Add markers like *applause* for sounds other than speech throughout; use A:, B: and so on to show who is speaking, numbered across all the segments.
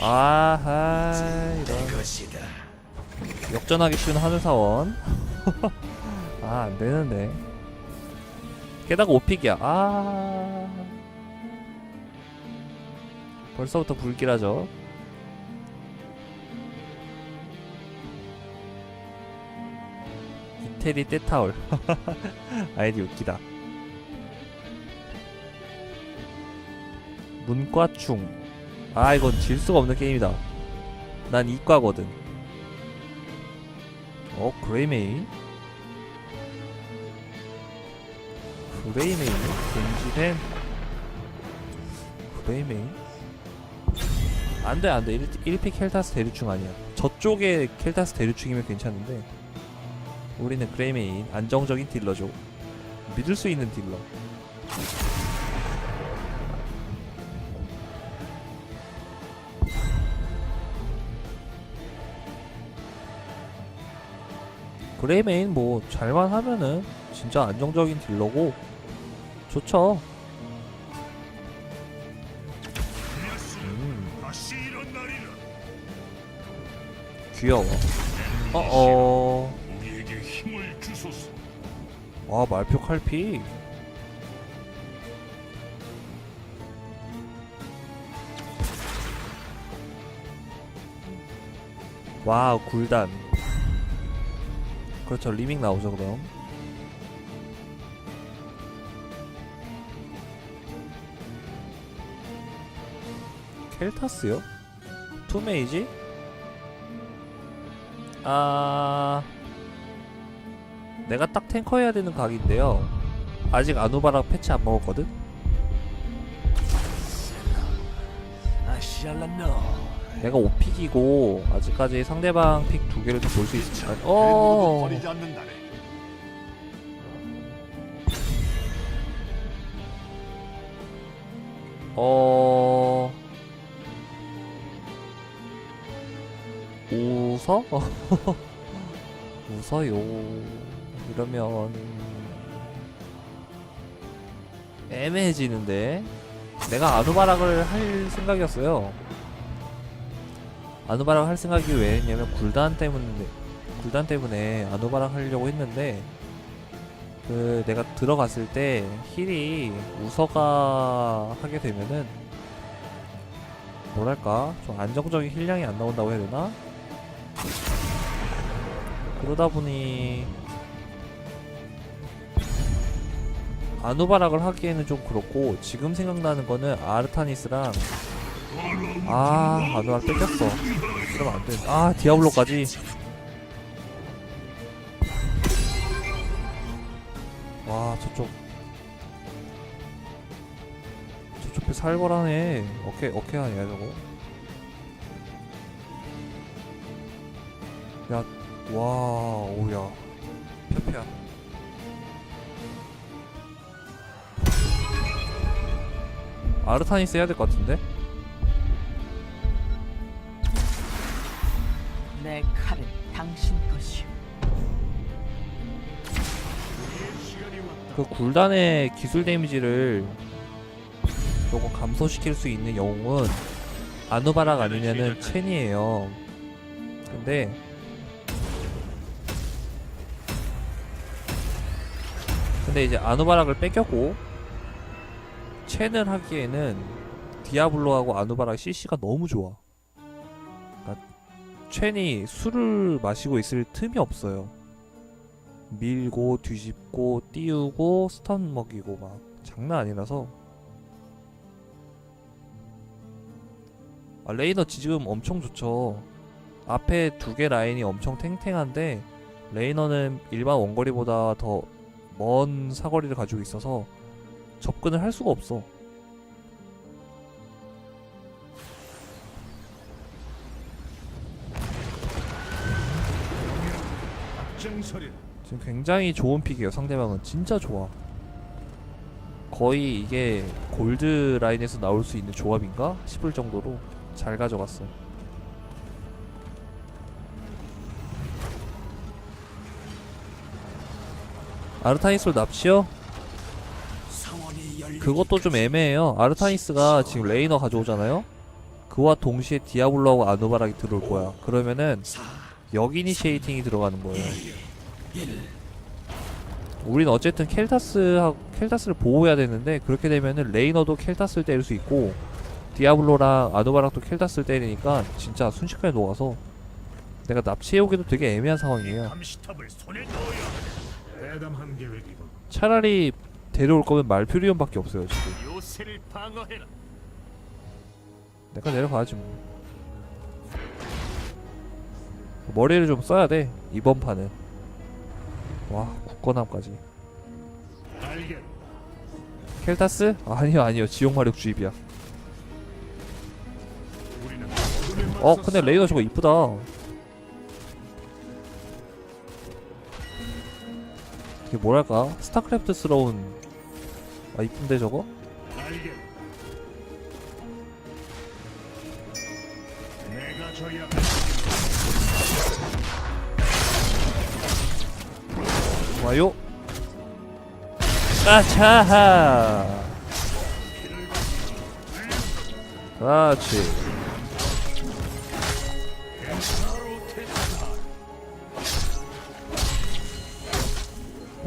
A: 아하 이런. 역전하기 쉬운 하늘사원. *laughs* 아 안되는데. 게다가 오픽이야. 아. 벌써부터 불길하죠. 이태리 떼타올 *laughs* 아이디 웃기다. 문과충 아 이건 질 수가 없는 게임이다. 난 이과거든. 어 그레이메인 그레이메인 겐지펜 그레이메인 안돼 안돼. 1픽 켈타스 대류충 아니야. 저쪽에 켈타스 대류충이면 괜찮은데 우리는 그레이메인 안정적인 딜러죠. 믿을 수 있는 딜러 그레이메인 뭐 잘만 하면은 진짜 안정적인 딜러고 좋죠. 음. 귀여워. 어어. 와 말표 칼피. 와우 굴단. 그렇죠 리밍 나오죠 그럼. 켈타스요? 투메이지? 아 내가 딱 탱커 해야 되는 각인데요. 아직 아누바랑 패치 안 먹었거든. 내가 5픽이고 아직까지 상대방 픽 두 개를 다볼수 있으니까. 어. 어. 웃어? 웃어요. *laughs* 이러면 애매해지는데. 내가 아누바락을 할 생각이었어요. 아누바락 할 생각이 왜 했냐면 굴단 때문에 굴단 때문에 아누바락 하려고 했는데 그 내가 들어갔을 때 힐이 우서가 하게 되면은 뭐랄까 좀 안정적인 힐량이 안 나온다고 해야 되나? 그러다 보니 아누바락을 하기에는 좀 그렇고 지금 생각나는 거는 아르타니스랑 아 아누바락 뺏겼어. 그러면 안돼 아 디아블로까지. 와 저쪽. 저쪽 배 살벌하네. 어케 어케 아니야 저거? 야 와 오야. 페페야. 아르타니스 해야 될 것 같은데
B: 내 칼은 당신 것이오.
A: 그 굴단의 기술 데미지를 조금 감소시킬 수 있는 영웅은 아누바락 아니면은 첸이에요. 근데 근데 이제 아누바락을 뺏겼고 첸을 하기에는 디아블로하고 아누바락 CC가 너무 좋아. 첸이 술을 마시고 있을 틈이 없어요. 밀고 뒤집고 띄우고 스턴 먹이고 막 장난 아니라서. 아, 레이너 지금 엄청 좋죠. 앞에 두 개 라인이 엄청 탱탱한데 레이너는 일반 원거리보다 더 먼 사거리를 가지고 있어서 접근을 할 수가 없어 지금 굉장히 좋은 픽이에요 상대방은 진짜 좋아 거의 이게 골드 라인에서 나올 수 있는 조합인가 싶을 정도로 잘 가져갔어 아르타니스를 납치요? 그것도 좀 애매해요 아르타니스가 지금 레이너 가져오잖아요 그와 동시에 디아블로하고 아누바락이 들어올 거야. 그러면은 역이니시에이팅이 들어가는 거예요. 우리는 어쨌든 켈타스 켈타스를 보호해야 되는데 그렇게 되면은 레이너도 켈타스를 때릴 수 있고 디아블로랑 아누바락도 켈타스를 때리니까 진짜 순식간에 녹아서 내가 납치해오기도 되게 애매한 상황이에요. 차라리 데려올 거면 말퓨리온밖에 없어요 지금. 내가 내려가야지 뭐. 머리를 좀 써야 돼 이번 판은. 와 국건함까지.
C: 알겠.
A: 켈타스? 아니요 아니요 지옥마력 주입이야.
C: 어
A: 근데 레이더 저거 이쁘다. 이게 뭐랄까 스타크래프트스러운 아 이쁜데 저거? 좋아요. 아차하. 그렇지.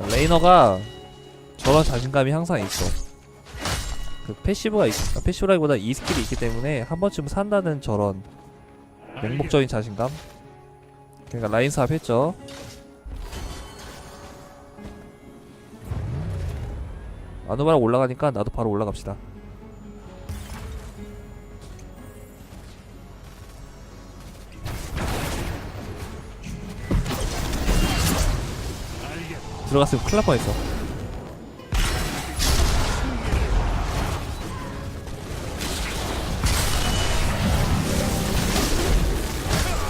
A: 레이너가 저런 자신감이 항상 있어. 그 패시브가 있, 아, 패시브라기보다 이 스킬이 있기 때문에 한 번쯤 산다는 저런 맹목적인 자신감. 그러니까 라인 사업 했죠. 아누바랑 올라가니까 나도 바로 올라갑시다. 들어갔으면 큰일 날 뻔했어.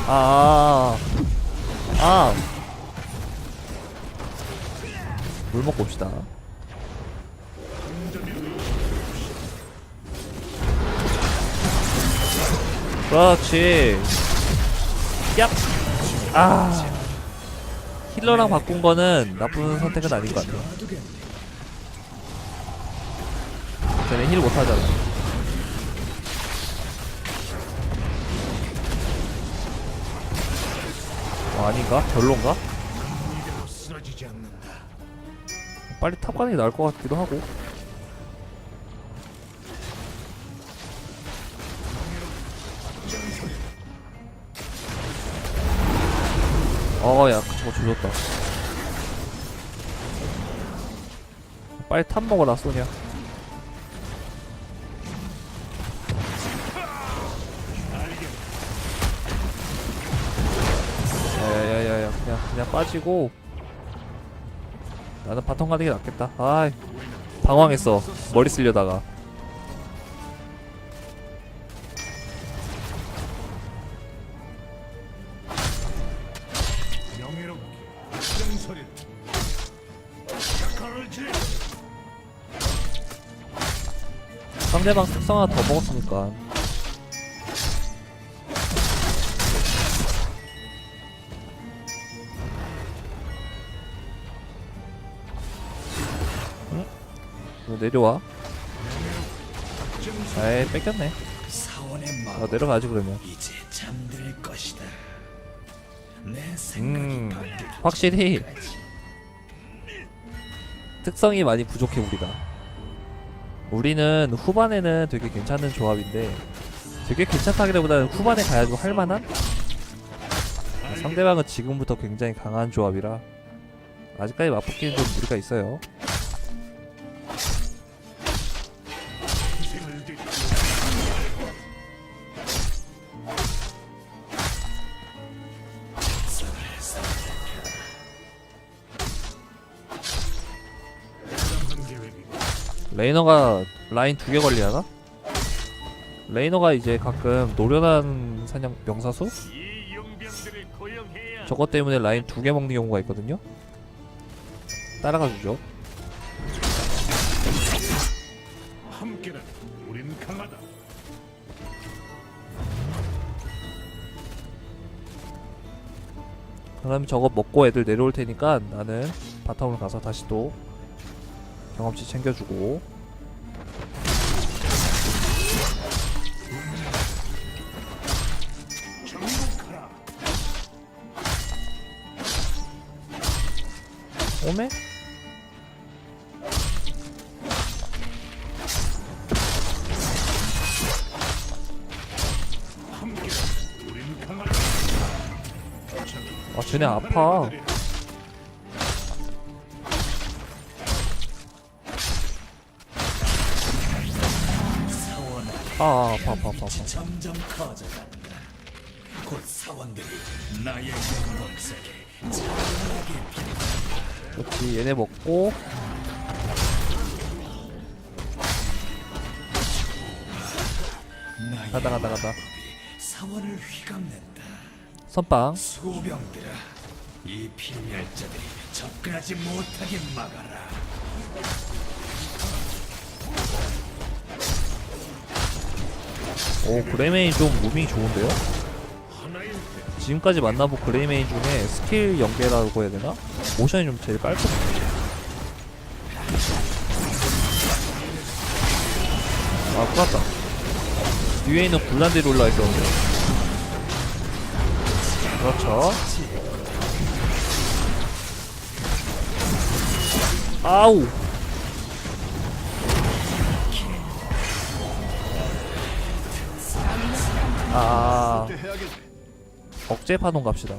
A: 아, 아, 아. 물 먹고 옵시다. 그렇지. 얍. 아. 힐러랑 바꾼 거는 나쁜 선택은 아닌 것 같아. 쟤네 힐 못하잖아. 어, 아닌가? 별론가? 빨리 탑 가는 게 나을 것 같기도 하고. 어, 야, 저거 조졌다. 빨리 탑 먹어라, 소냐. 야야야야, 그냥 그냥 빠지고. 나는 바텀 가는 게 낫겠다. 아이, 당황했어. 머리 쓸려다가. 상대방 특성 하나 더 먹었으니까. 응? 너 내려와. 에이, 뺏겼네.
D: 마음
A: 내려가지, 그러면.
D: 이제 잠들 것이다. 내
A: 음,
D: 생각이 바뀌기
A: 확실히. 특성이 많이 부족해, 우리가. 우리는 후반에는 되게 괜찮은 조합인데, 되게 괜찮다기보다는 후반에 가야지고 할만한? 상대방은 지금부터 굉장히 강한 조합이라 아직까지 맞붙기는 좀 무리가 있어요. 레이너가 라인 두 개 관리하나? 레이너가 이제 가끔 노련한 사냥 명사수? 저것 때문에 라인 두 개 먹는 경우가 있거든요. 따라가 주죠. 그럼 저거 먹고 애들 내려올 테니까 나는 바텀을 가서 다시 또 경험치 챙겨주고
C: 강하다.
A: 아 쟤네 아파 아 아, 아파 아파 아파.
D: 곧 사원들이 나의
A: 그렇지 얘네 먹고 가다 가다 가다
D: 사원을 휘감는다.
A: 선빵
D: 수호병들아, 이 필멸자들이 접근하지 못하게 막아라.
A: 오 그레메인 좀 무빙이 좋은데요? 지금까지 만나본 그레이메인 중에 스킬 연계라고 해야 되나? 모션이 좀 제일 깔끔해. 아 끝났다. 뒤에 있는 굴란들이 올라와 있었는데. 그렇죠. 아우! 아 억제 파동 갑시다.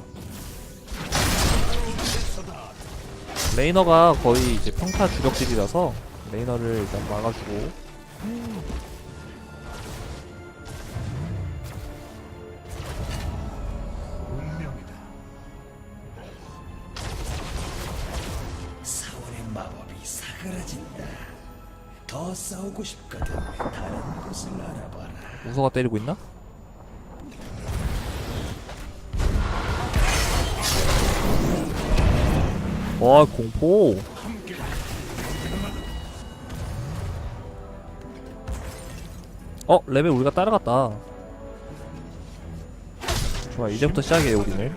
A: 레이너가 거의 이제 평타 주력질이라서 레이너를 일단 막아주고
D: 싸우고 싶거든 다른 곳을 알아봐라.
A: 우서가 때리고 있나? 와 공포. 어 레벨 우리가 따라갔다. 좋아 이제부터 시작이에요 우리는.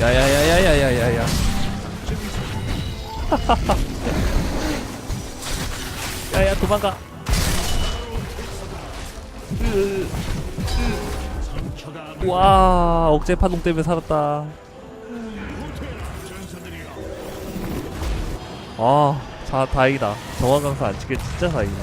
A: 야야야야야야야야. *laughs* 야야 도망가 와 억제 파동 때문에 살았다 아 자, 다행이다 정화 강사 안 치게 진짜 다행이다.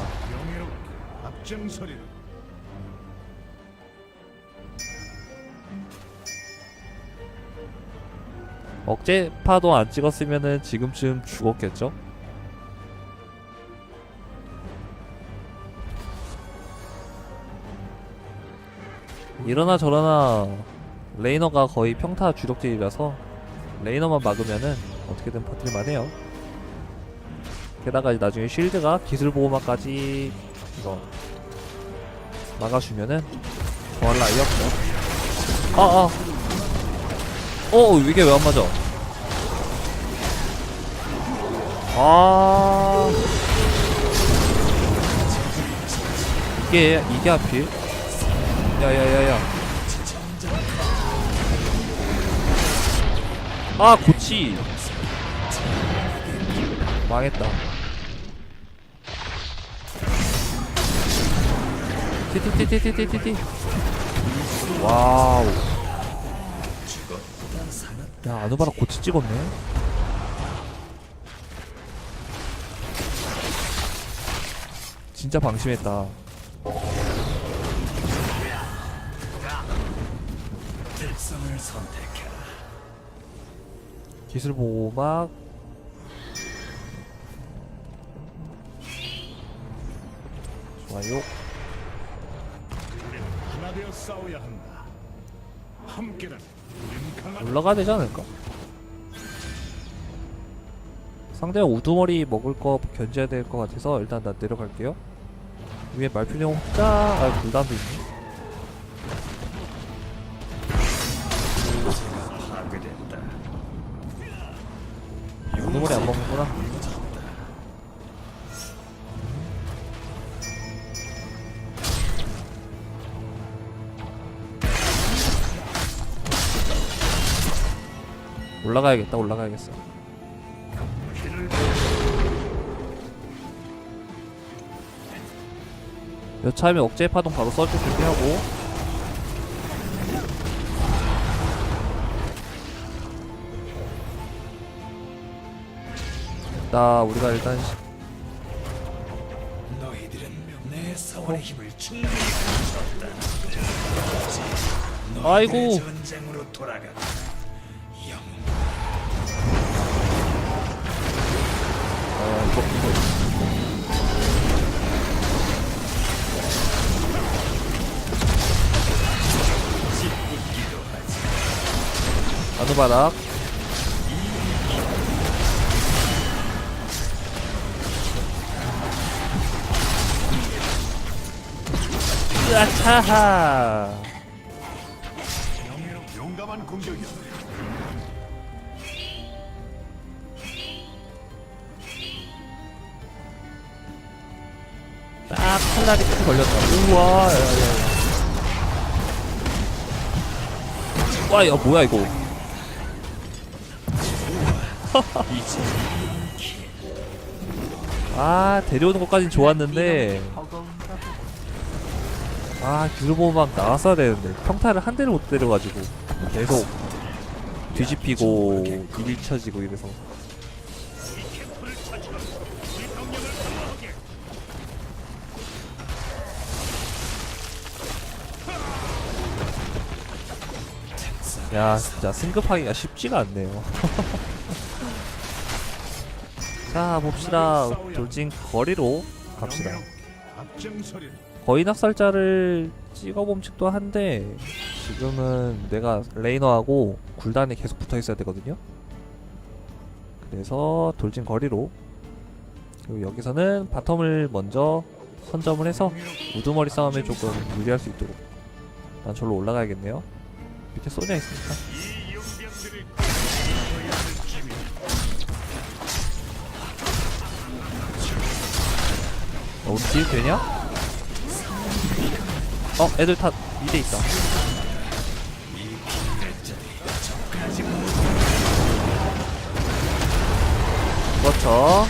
A: 억제 파동 안 찍었으면은 지금쯤 죽었겠죠? 이러나 저러나 레이너가 거의 평타 주력질이라서 레이너만 막으면은 어떻게든 버틸만 해요. 게다가 나중에 쉴드가 기술 보호막까지 이거 막아주면은 더할 나위 없죠. 아, 아. 어, 이게 왜 안 맞아? 아. 이게, 이게 하필? 야야야야. 아, 고치! 망했다. 티티티티티티티. 와우. 야, 아누바라 고치 찍었네. 진짜 방심했다.
D: 특성을 선택해라.
A: 기술 보호막. 좋아요.
C: 우리는 하나 되어 싸워야 한다. 함께라면 강하다.
A: 올라가야 되지 않을까? 상대가 우두머리 먹을 거 견제해야 될 것 같아서 일단 나 내려갈게요. 위에 말피용 혼자 아 불담도 있네. 올라가야겠다 올라가야겠어. 여차하면 억제 파동 바로 써줄 준비하고 나 우리가 일단
D: 갖췄다.
A: 아이고. 어, 이거, 이거. 어느 바닥? 으아차하 딱 칼날이 딱 걸렸다 우와 야 야 야. 와 이거 뭐야 이거. *laughs* 아 데려오는 것까진 좋았는데. 아 길보막 나왔어야 되는데. 평타를 한 대를 못 때려가지고 계속 뒤집히고 밀쳐지고 이래서 야 진짜 승급하기가 쉽지가 않네요 *laughs* 자 봅시다 돌진 거리로 갑시다
C: 명예롭게 앞장서리.
A: 거인 학살자를 찍어봄 측도 한데 지금은 내가 레이너하고 굴단에 계속 붙어 있어야 되거든요. 그래서 돌진 거리로 그리고 여기서는 바텀을 먼저 선점을 해서 우두머리 싸움에 조금 유리할 수 있도록 난 절로 올라가야겠네요. 밑에 소자 있으니까 어, 우리 딜 되냐? 어, 애들 다 2대 있다. 그렇죠.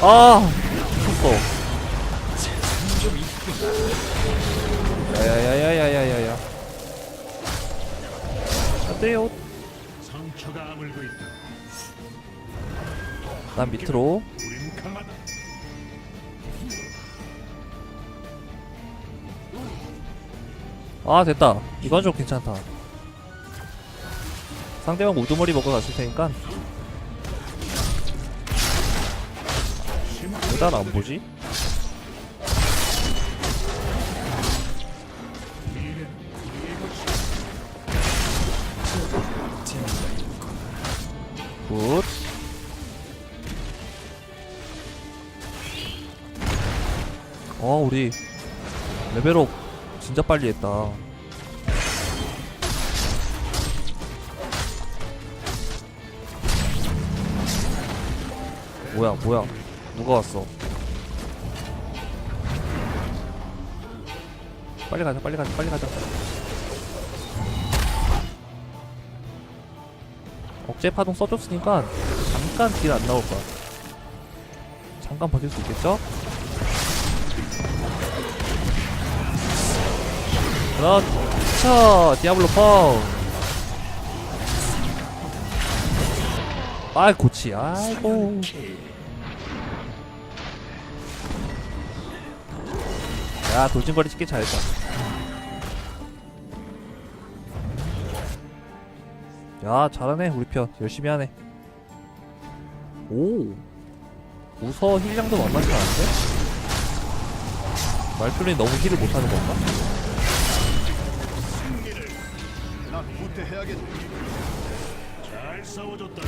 A: 아! 미쳤어. 야야야야야. 안돼요.
C: 상처가 아물고 있다.
A: 난 밑으로.
C: 우린 강하다.
A: 아 됐다. 이건 좀 괜찮다. 상대방 우두머리 먹고 갔을 테니까. 일단 안 보지? 레벨업 진짜 빨리 했다. 뭐야 뭐야 누가 왔어? 빨리 가자 빨리 가자 빨리 가자. 억제 파동 써줬으니까 잠깐 딜 안 나올 거야. 잠깐 버틸 수 있겠죠? 그렇죠. 디아블로 펑. 아이 고치. 아이고. 야 돌진거리 찍기 잘했다. 야 잘하네 우리 편. 열심히 하네. 오. 우서 힐량도 만만치 않은데? 말투리 너무 힐을 못하는 건가?
C: 잘 싸워줬다.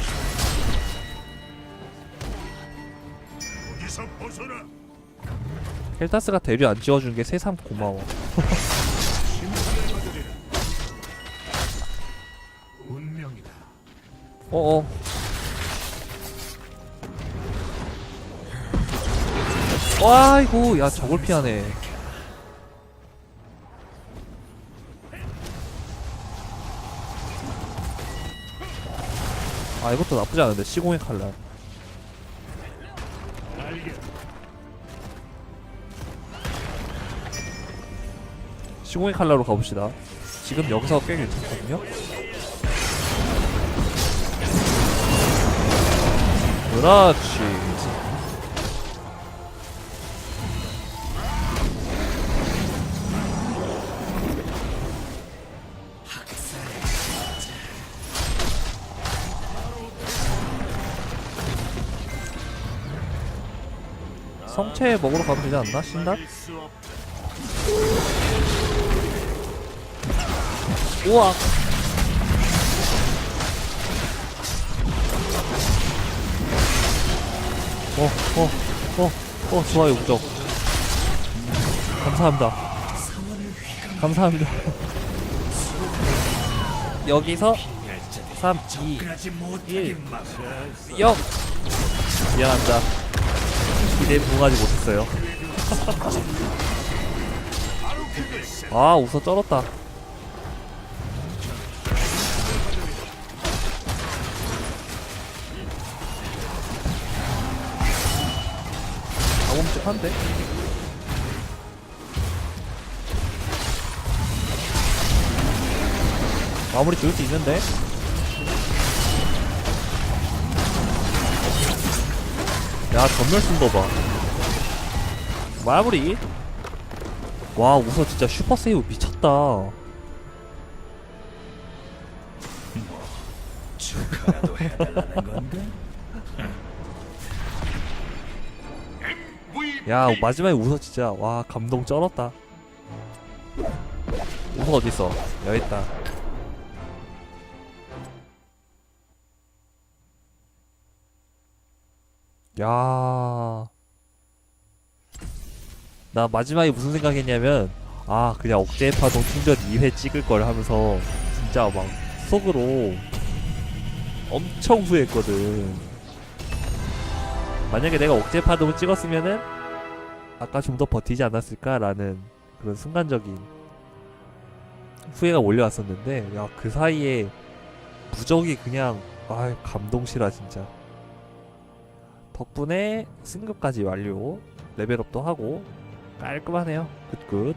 C: 여기서 벗어나.
A: 헬타스가 대류 안 지워준 게 새삼 고마워.
C: 운명이다. *laughs*
A: 어어 와이고 야 저걸 피하네 아 이것도 나쁘지 않은데 시공의 칼날. 시공의 칼날로 가봅시다. 지금 여기서 꽤 괜찮거든요? 그렇지. 성체 먹으러 가면 되지 않나? 신단? 우와. 어, 어, 어, 어, 좋아요, 우정. 감사합니다. 감사합니다. *laughs* 여기서 3, 2,
D: 접근하지 못하게
A: 1.
D: 막아
A: 0. 미안합니다. 기대에 부응하지 못했어요. *laughs* 아, 웃어 쩔었다. 가봄직한데? 마무리 지을 수 있는데? 야 전멸 쓴 거 봐. 마무리. 와 우서 진짜 슈퍼 세이브 미쳤다.
D: 해달라는?
A: 야 마지막에 우서 진짜 와 감동 쩔었다. 우서 어디 있어? 여기 있다. 야. 나 마지막에 무슨 생각했냐면 아 그냥 억제 파동 충전 2회 찍을 걸 하면서 진짜 막 속으로 엄청 후회했거든. 만약에 내가 억제 파동을 찍었으면은 아까 좀 더 버티지 않았을까라는 그런 순간적인 후회가 몰려왔었는데 야 그 사이에 무적이 그냥 아 감동시라 진짜 덕분에 승급까지 완료 레벨업도 하고 깔끔하네요. 굿굿